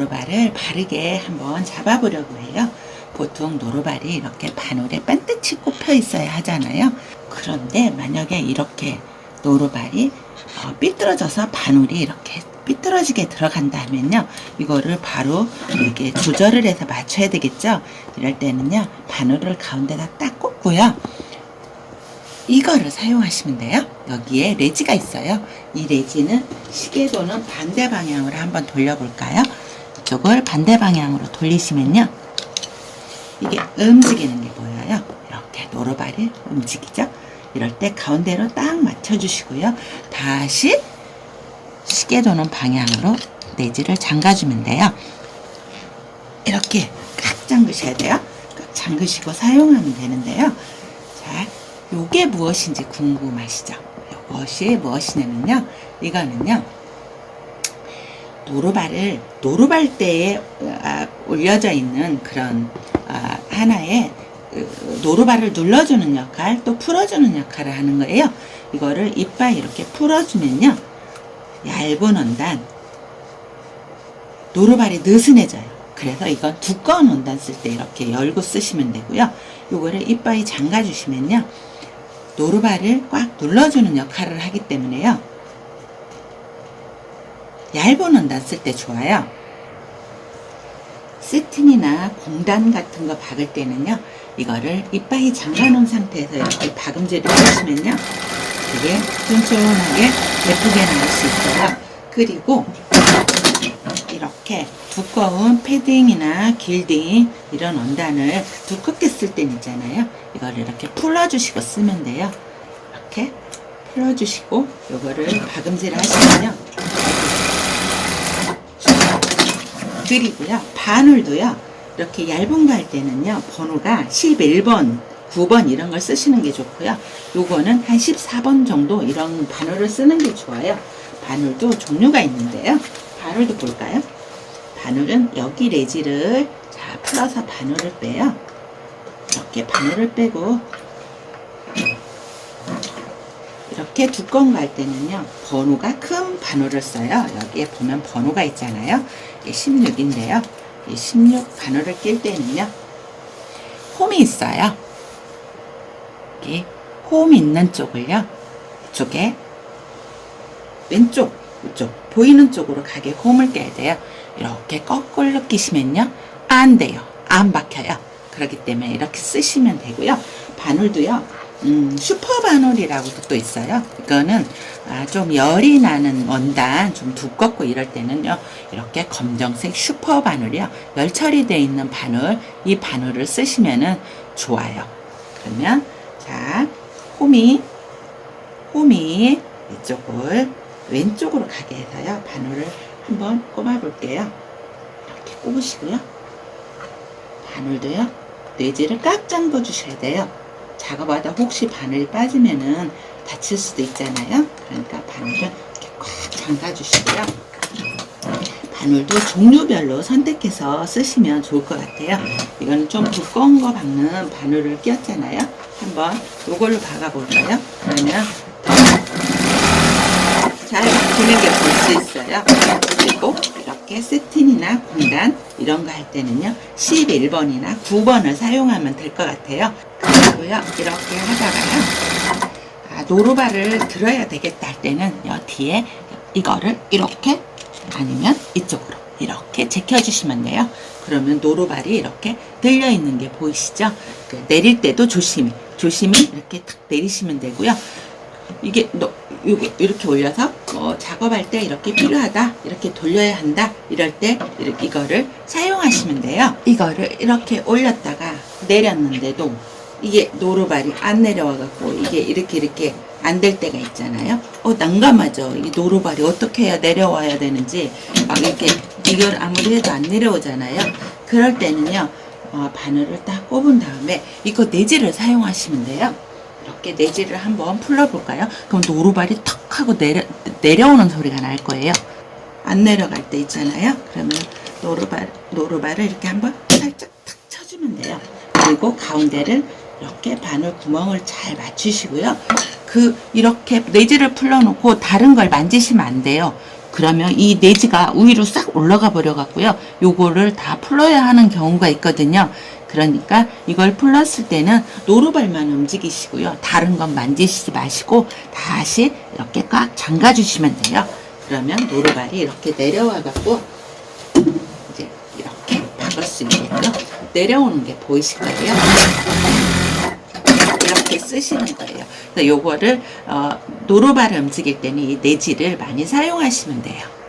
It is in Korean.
노루발을 바르게 한번 잡아보려고 해요. 보통 노루발이 이렇게 바늘에 반듯이 꼽혀 있어야 하잖아요. 그런데 만약에 이렇게 노루발이 어, 삐뚤어져서 바늘이 이렇게 삐뚤어지게 들어간다면요. 이거를 바로 이렇게 조절을 해서 맞춰야 되겠죠. 이럴 때는요. 바늘을 가운데다 딱 꽂고요. 이거를 사용하시면 돼요. 여기에 레지가 있어요. 이 레지는 시계 도는 반대 방향으로 한번 돌려볼까요? 이쪽을 반대 방향으로 돌리시면요. 이게 움직이는 게 보여요. 이렇게 노루발이 움직이죠. 이럴 때 가운데로 딱 맞춰주시고요. 다시 시계 도는 방향으로 내지를 잠가주면 돼요. 이렇게 꽉 잠그셔야 돼요. 꽉 잠그시고 사용하면 되는데요. 자, 요게 무엇인지 궁금하시죠? 요것이 무엇이냐면요. 이거는요. 노루발을 노루발대에 아, 올려져 있는 그런 아, 하나의 그, 노루발을 눌러주는 역할 또 풀어주는 역할을 하는 거예요. 이거를 이빨 이렇게 풀어주면요. 얇은 원단 노루발이 느슨해져요. 그래서 이건 두꺼운 원단 쓸 때 이렇게 열고 쓰시면 되고요. 요거를 이빨이 잠가 주시면요. 노루발을 꽉 눌러주는 역할을 하기 때문에요. 얇은 원단 쓸 때 좋아요. 세틴이나 공단 같은 거 박을 때는요. 이거를 이빨이 잠가 놓은 상태에서 이렇게 박음질을 해주시면요. 되게 쫀쫀하게 예쁘게 나올 수 있어요. 그리고 이렇게 두꺼운 패딩이나 길딩 이런 원단을 두껍게 쓸 땐 있잖아요. 이거를 이렇게 풀어주시고 쓰면 돼요. 이렇게 풀어주시고 요거를 박음질 하시면요. 그리고요. 바늘도요. 이렇게 얇은 거 할 때는요. 번호가 11번 9번 이런 걸 쓰시는 게 좋고요. 요거는 한 14번 정도 이런 바늘을 쓰는 게 좋아요. 바늘도 종류가 있는데요. 바늘도 볼까요? 바늘은 여기 레지를 자 풀어서 바늘을 빼요. 이렇게 바늘을 빼고 이렇게 두꺼운 거할 때는요 번호가 큰 바늘을 써요. 여기에 보면 번호가 있잖아요. 이게 16인데요. 이 16 바늘을 낄 때는요 홈이 있어요. 여기 홈 있는 쪽을요 이쪽에 왼쪽 이쪽 보이는 쪽으로 가게 홈을 껴야 돼요. 이렇게 거꾸로 끼시면요 안 돼요. 안 박혀요. 그렇기 때문에 이렇게 쓰시면 되고요. 바늘도요 음, 슈퍼 바늘이라고도 또 있어요. 이거는 아, 좀 열이 나는 원단 좀 두껍고 이럴 때는요. 이렇게 검정색 슈퍼 바늘이요. 열 처리되어 있는 바늘 이 바늘을 쓰시면은 좋아요. 그러면 자 홈이 홈이 이쪽을 왼쪽으로 가게 해서요. 바늘을 한번 꼽아 볼게요. 이렇게 꼽으시고요. 바늘도요. 내지를 꽉 잠궈 주셔야 돼요. 작업하다 혹시 바늘이 빠지면은 다칠 수도 있잖아요. 그러니까 바늘을 이렇게 꽉 잠가 주시고요. 바늘도 종류별로 선택해서 쓰시면 좋을 것 같아요. 이거는 좀 두꺼운 거 박는 바늘을 끼웠잖아요. 한번 이걸로 박아 볼까요? 그러면 잘 박히는 게 볼 수 있어요. 그리고 이렇게 세틴이나 공단 이런 거 할 때는요 11번이나 9번을 사용하면 될 것 같아요 그리고요. 이렇게 하다가요. 아, 노루발을 들어야 되겠다 할 때는 요 뒤에 이거를 이렇게 아니면 이쪽으로 이렇게 제껴주시면 돼요. 그러면 노루발이 이렇게 들려 있는 게 보이시죠? 그 내릴 때도 조심히 조심히 이렇게 탁 내리시면 되고요. 이게 너 요게 이렇게 올려서 뭐 작업할 때 이렇게 필요하다 이렇게 돌려야 한다 이럴 때 이렇게 이거를 사용하시면 돼요. 이거를 이렇게 올렸다가 내렸는데도 이게 노루발이 안 내려와 갖고 이게 이렇게 이렇게 안 될 때가 있잖아요 어 난감하죠 이 노루발이 어떻게 해야 내려와야 되는지 막 이렇게 이걸 아무리 해도 안 내려오잖아요 그럴 때는요 어, 바늘을 딱 꼽은 다음에 이거 내지를 사용하시면 돼요 이렇게 내지를 한번 풀러볼까요? 그럼 노루발이 턱 하고 내려, 내려오는 소리가 날 거예요. 안 내려갈 때 있잖아요. 그러면 노루발, 노루발을 이렇게 한번 살짝 탁 쳐주면 돼요. 그리고 가운데를 이렇게 바늘 구멍을 잘 맞추시고요. 그, 이렇게 내지를 풀러놓고 다른 걸 만지시면 안 돼요. 그러면 이 내지가 위로 싹 올라가 버려 갖고요. 요거를 다 풀어야 하는 경우가 있거든요. 그러니까 이걸 풀었을 때는 노루발만 움직이시고요. 다른 건 만지시지 마시고 다시 이렇게 꽉 잠가 주시면 돼요. 그러면 노루발이 이렇게 내려와 갖고 이제 이렇게 박을 수 있게끔 내려오는 게 보이실 거예요. 이렇게 쓰시는 거예요. 그래서 요거를 어, 노루발을 움직일 때는 이 내지를 많이 사용하시면 돼요.